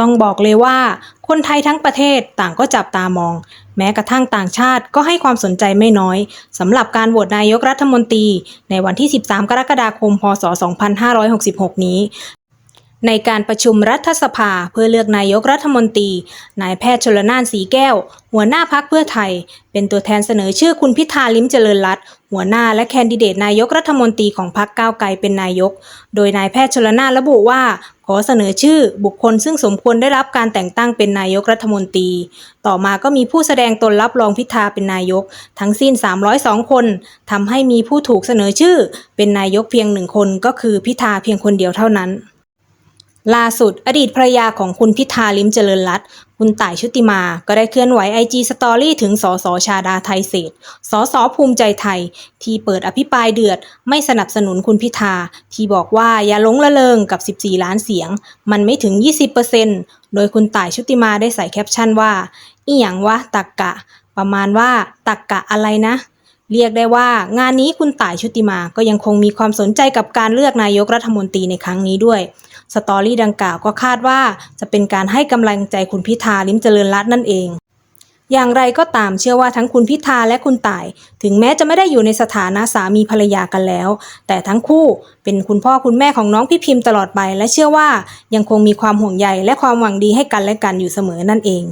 ต้องบอกเลยว่า คนไทยทั้งประเทศต่างก็จับตามอง แม้กระทั่งต่างชาติก็ให้ความสนใจไม่น้อยสำหรับการโหวตนายกรัฐมนตรี ในวันที่ 13 กรกฎาคม พศ 2566 นี้ ในการประชุมรัฐสภาเพื่อเลือกนายกรัฐมนตรี นายแพทย์ชลนานสีแก้ว หัวหน้าพักเพื่อไทย เป็นตัวแทนเสนอชื่อคุณพิธาลิ้มเจริญรัตน์หัวหน้าและแคนดิเดตนายกรัฐมนตรีของพรรคก้าวไกลเป็นนายก โดยนายแพทย์ชลนานระบุว่า ขอเสนอชื่อบุคคลซึ่งสมควรได้รับการแต่งตั้งเป็นนายกรัฐมนตรี ต่อมาก็มีผู้แสดงตนรับรองพิธาเป็นนายก ทั้งสิ้น 302 คนทำให้มีผู้ถูกเสนอชื่อ เป็นนายกเพียงหนึ่งคนก็คือพิธาเพียงคนเดียวเท่านั้น ล่าสุด อดีตภรรยาของคุณพิธาลิมเจริญรัตคุณต่ายชุติมา ก็ได้เคลื่อนไหวไอจีสตอรี่ถึงสสชาดาไทยเศษสสภูมิใจไทย ที่เปิดอภิปรายเดือด ไม่สนับสนุนคุณพิธา ที่บอกว่าอย่าหลงละเลงกับ 14 ล้านเสียง มันไม่ถึง 20%โดยคุณต่ายชุติมาได้ใส่แคปชั่นว่า อีหยังวะตักกะ ประมาณว่าตักกะอะไรนะเรียกได้ว่างานนี้คุณต่ายชุติมาก็ยังคงมีความสนใจกับการเลือกนายกรัฐมนตรีในครั้งนี้ด้วย สตอรี่ดังกล่าวก็คาดว่าจะเป็นการให้กำลังใจคุณพิธาลิมเจริญรัตน์นั่นเอง อย่างไรก็ตามเชื่อว่าทั้งคุณพิธาและคุณต่าย ถึงแม้จะไม่ได้อยู่ในสถานะสามีภรรยากันแล้ว แต่ทั้งคู่เป็นคุณพ่อคุณแม่ของน้องพี่พิมพ์ตลอดไป และเชื่อว่ายังคงมีความห่วงใยและความหวังดีให้กันและกันอยู่เสมอนั่นเอง